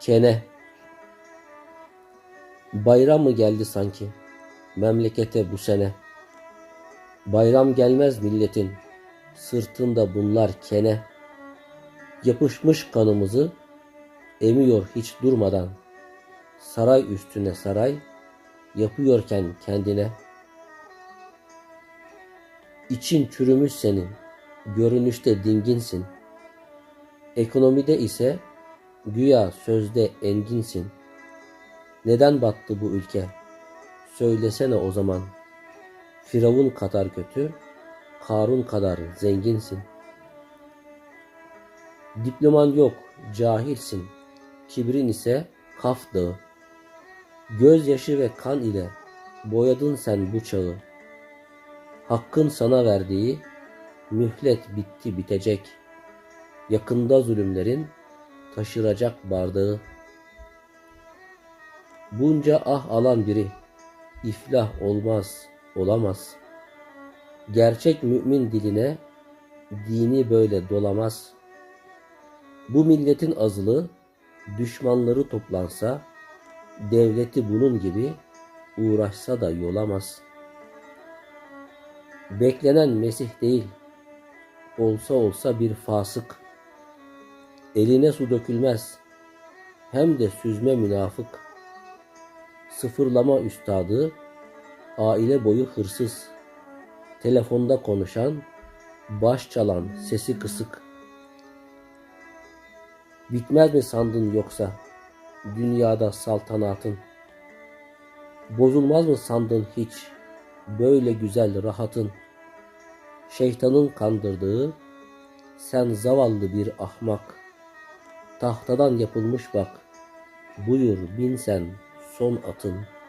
Kene Bayram mı geldi sanki memlekete bu sene? Bayram gelmez milletin sırtında bunlar kene. Yapışmış kanımızı emiyor hiç durmadan. Saray üstüne saray yapıyorken kendine. İçin çürümüş senin, görünüşte dinginsin. Ekonomide ise güya sözde enginsin. Neden battı bu ülke? Söylesene o zaman. Firavun kadar kötü, Karun kadar zenginsin. Diploman yok, cahilsin. Kibrin ise kaf dağı. Gözyaşı ve kan ile boyadın sen bu çağı. Hakkın sana verdiği mühlet bitti bitecek. Yakında zulümlerin taşıracak bardağı. Bunca ah alan biri iflah olmaz, olamaz. Gerçek mümin diline dini böyle dolamaz. Bu milletin azılı düşmanları toplansa, devleti bunun gibi uğraşsa da yolamaz. Beklenen Mesih değil, olsa olsa bir fasık. Eline su dökülmez, hem de süzme münafık. Sıfırlama üstadı, aile boyu hırsız. Telefonda konuşan, baş çalan, sesi kısık. Bitmez mi sandın yoksa dünyada saltanatın? Bozulmaz mı sandın hiç böyle güzel rahatın? Şeytanın kandırdığı sen zavallı bir ahmak. Tahtadan yapılmış bak. Buyur bin sen son atın.''